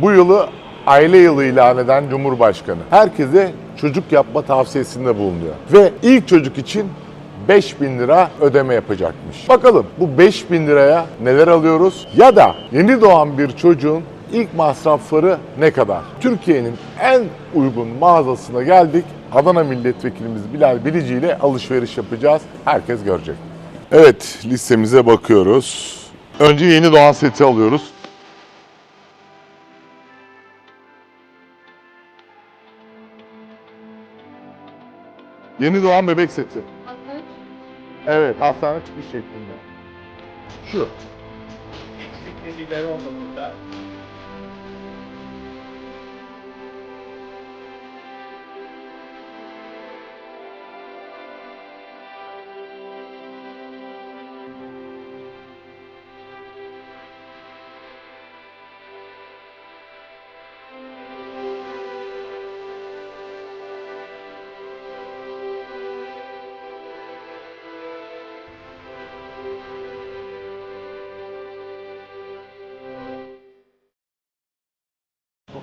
Bu yılı aile yılı ilan eden Cumhurbaşkanı herkese çocuk yapma tavsiyesinde bulunuyor. Ve ilk çocuk için 5000 lira ödeme yapacakmış. Bakalım bu 5000 liraya neler alıyoruz ya da yeni doğan bir çocuğun ilk masrafları ne kadar? Türkiye'nin en uygun mağazasına geldik. Adana milletvekilimiz Bilal Bilici ile alışveriş yapacağız. Herkes görecek. Evet listemize bakıyoruz. Önce yeni doğan seti alıyoruz. Yeni doğan bebek seti. Evet, hastane çıkış şeklinde. Şu. Eksiklikleri oldu burada.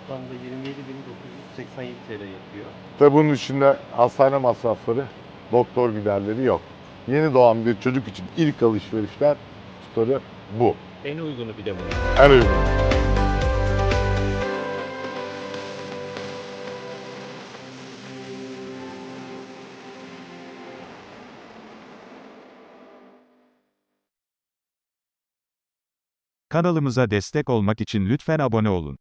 Toplamda 27.987 TL yapıyor. Tabi bunun içinde hastane masrafları, doktor giderleri yok. Yeni doğan bir çocuk için ilk alışverişler tutarı bu. En uygunu bir de bu. En uygun. Kanalımıza destek olmak için lütfen abone olun.